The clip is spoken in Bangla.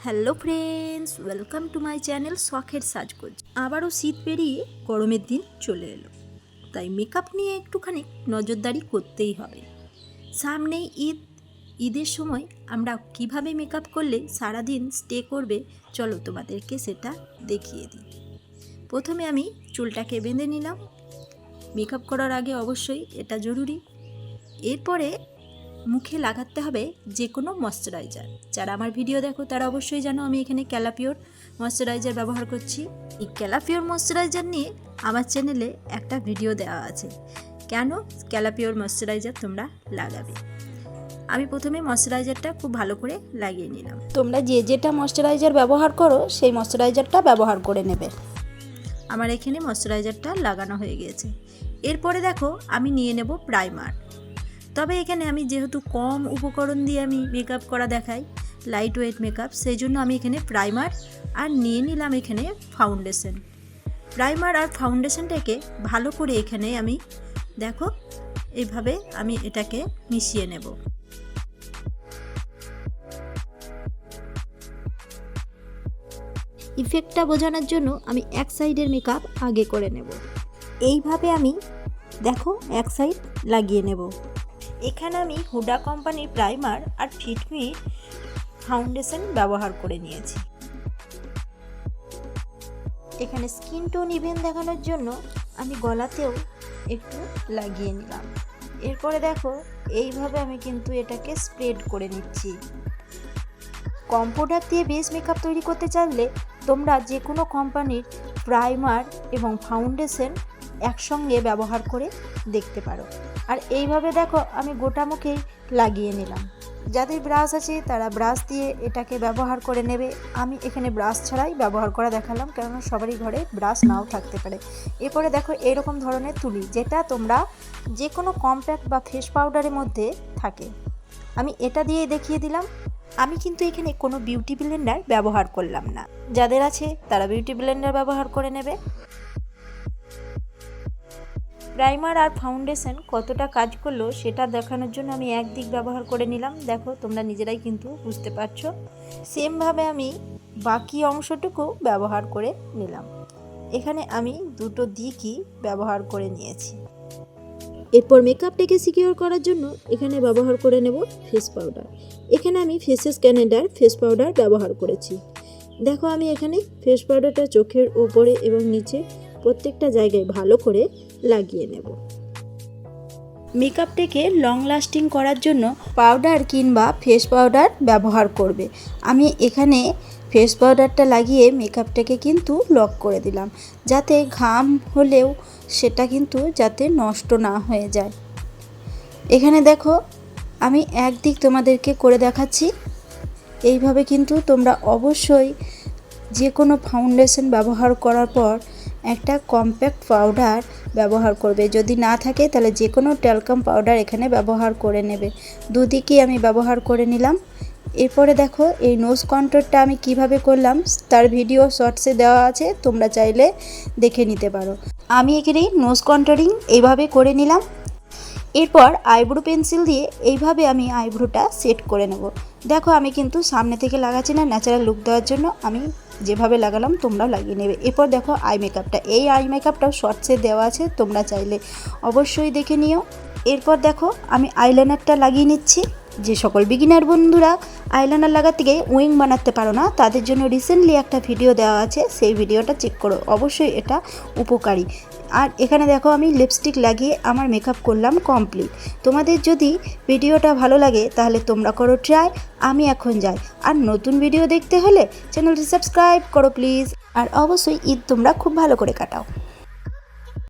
Hello friends, welcome to my channel শখের সাজগোজ। আবারও শীত পেরিয়ে গরমের দিন চলে এলো। তাই মেকআপ নিয়ে একটুখানি নজরদারি করতেই হবে। সামনেই ঈদ, ঈদের সময় আমরা কীভাবে মেকআপ করলে সারাদিন স্টে করবে, চলো তোমাদেরকে সেটা দেখিয়ে দিই। প্রথমে আমি চুলটাকে বেঁধে নিলাম। মেকআপ করার আগে অবশ্যই এটা জরুরি। এরপরে মুখে লাগাতে হবে যে কোনো ময়শ্চারাইজার যারা আমার ভিডিও দেখো তারা অবশ্যই জানো আমি এখানে ক্যালাপিওর ময়শ্চারাইজার ব্যবহার করছি। এই ক্যালাপিওর ময়শ্চারাইজার নিয়ে আমার চ্যানেলে একটা ভিডিও দেওয়া আছে। কেন ক্যালাপিওর ময়শ্চারাইজার তোমরা লাগাবে? আমি প্রথমে ময়শ্চারাইজারটা খুব ভালো করে লাগিয়ে নিলাম। তোমরা যে যেটা ময়শ্চারাইজার ব্যবহার করো সেই ময়শ্চারাইজারটা ব্যবহার করে নেবে। আমার এখানে ময়শ্চারাইজারটা লাগানো হয়ে গিয়েছে এরপরে দেখো আমি নিয়ে নেব প্রাইমার তবে এখানে আমি যেহেতু কম উপকরণ দিয়ে আমি মেকআপ করা দেখাই লাইট ওয়েট মেকআপ সেই জন্য আমি এখানে প্রাইমার আর নিয়ে নিলাম এখানে ফাউন্ডেশন প্রাইমার আর ফাউন্ডেশনটাকে ভালো করে এখানে আমি, দেখো এইভাবে আমি এটাকে মিশিয়ে নেব। ইফেক্টটা বোঝানোর জন্য আমি এক সাইডের মেকআপ আগে করে নেব। এইভাবে আমি, দেখো, এক সাইড লাগিয়ে নেব। এখানে আমি হুডা কোম্পানির প্রাইমার আর ফিটমি ফাউন্ডেশন ব্যবহার করে নিয়েছি। এখানে স্কিন টোন ইভেন দেখানোর জন্য আমি গলাতেও একটু লাগিয়ে নিলাম। এরপরে দেখো, এইভাবে আমি কিন্তু এটাকে স্প্রেড করে নিচ্ছি। কম প্রোডাক্ট দিয়ে বেস মেকআপ তৈরি করতে চাইলে তোমরা যে কোনো কোম্পানির প্রাইমার এবং ফাউন্ডেশন একসঙ্গে ব্যবহার করে দেখতে পারো। আর এইভাবে দেখো আমি গোটা মুখেই লাগিয়ে নিলাম। যাদের ব্রাশ আছে তারা ব্রাশ দিয়ে এটাকে ব্যবহার করে নেবে। আমি এখানে ব্রাশ ছাড়াই ব্যবহার করা দেখালাম, কেননা সবারই ঘরে ব্রাশ নাও থাকতে পারে। এরপরে দেখো এরকম ধরনের তুলি, যেটা তোমরা যে কোনো কম্প্যাক্ট বা ফেস পাউডারের মধ্যে থাকে। আমি এটা দিয়ে দেখিয়ে দিলাম। আমি কিন্তু এখানে কোনো বিউটি ব্লেন্ডার ব্যবহার করলাম না। যাদের আছে তারা বিউটি ব্লেন্ডার ব্যবহার করে নেবে। প্রাইমার আর ফাউন্ডেশন কতটা কাজ করল সেটা দেখানোর জন্য আমি এক দিক ব্যবহার করে নিলাম। দেখো, তোমরা নিজেরাই কিন্তু বুঝতে পারছ। সেমভাবে আমি বাকি অংশটুকু ব্যবহার করে নিলাম। এখানে আমি দুটো দিকই ব্যবহার করে নিয়েছি। এরপর মেকআপটাকে সিকিউর করার জন্য এখানে ব্যবহার করে নেব ফেস পাউডার এখানে আমি ফেসেস ক্যানেডার ফেস পাউডার ব্যবহার করেছি। দেখো, আমি এখানে ফেস পাউডারটা চোখের উপরে এবং নিচে প্রত্যেকটা জায়গায় ভালো করে লাগিয়ে নেব। মেকআপটাকে লং লাস্টিং করার জন্য পাউডার কিংবা ফেস পাউডার ব্যবহার করবে। আমি এখানে ফেস পাউডারটা লাগিয়ে মেকআপটাকে কিন্তু লক করে দিলাম, যাতে ঘাম হলেও সেটা কিন্তু যাতে নষ্ট না হয়ে যায়। এখানে দেখো, আমি একদিক তোমাদেরকে করে দেখাচ্ছি। এইভাবে কিন্তু তোমরা অবশ্যই যে কোনো ফাউন্ডেশন ব্যবহার করার পর একটা কম্প্যাক্ট পাউডার ব্যবহার করবে। যদি না থাকে, তাহলে যে কোনো ট্যালকাম পাউডার এখানে ব্যবহার করে নেবে। দুদিকেই আমি ব্যবহার করে নিলাম। এরপরে দেখো, এই নোজ কন্ট্রোলটা আমি কীভাবে করলাম, তার ভিডিও শর্টসে দেওয়া আছে, তোমরা চাইলে দেখে নিতে পারো। আমি এখানে নোজ কন্ট্রোলিং এইভাবে করে নিলাম। এরপর আইব্রো পেন্সিল দিয়ে এইভাবে আমি আইব্রোটা সেট করে নেব। দেখো, আমি কিন্তু সামনে থেকে লাগাচ্ছি না ন্যাচারাল লুক দেওয়ার জন্য আমি যেভাবে লাগালাম, তোমরাও লাগিয়ে নেবে। এরপর দেখো আই মেকআপটা এই আই মেকআপটাও শর্টসে দেওয়া আছে, তোমরা চাইলে অবশ্যই দেখে নিও। এরপর দেখো, আমি আইলাইনারটা লাগিয়ে নিচ্ছি। যে সকল বিগিনার বন্ধুরা আইলাইনার লাগাতে গিয়ে উইং বানাতে পারো না, তাদের জন্য রিসেন্টলি একটা ভিডিও দেওয়া আছে, সেই ভিডিওটা চেক করো। অবশ্যই এটা উপকারী। আর এখানে দেখো, আমি লিপস্টিক লাগিয়ে আমার মেকআপ করলাম কমপ্লিট তোমাদের যদি ভিডিওটা ভালো লাগে, তাহলে তোমরা করো ট্রাই আমি এখন যাই। আর নতুন ভিডিও দেখতে হলে চ্যানেলটি সাবস্ক্রাইব করো প্লিজ আর অবশ্যই ঈদ তোমরা খুব ভালো করে কাটাও।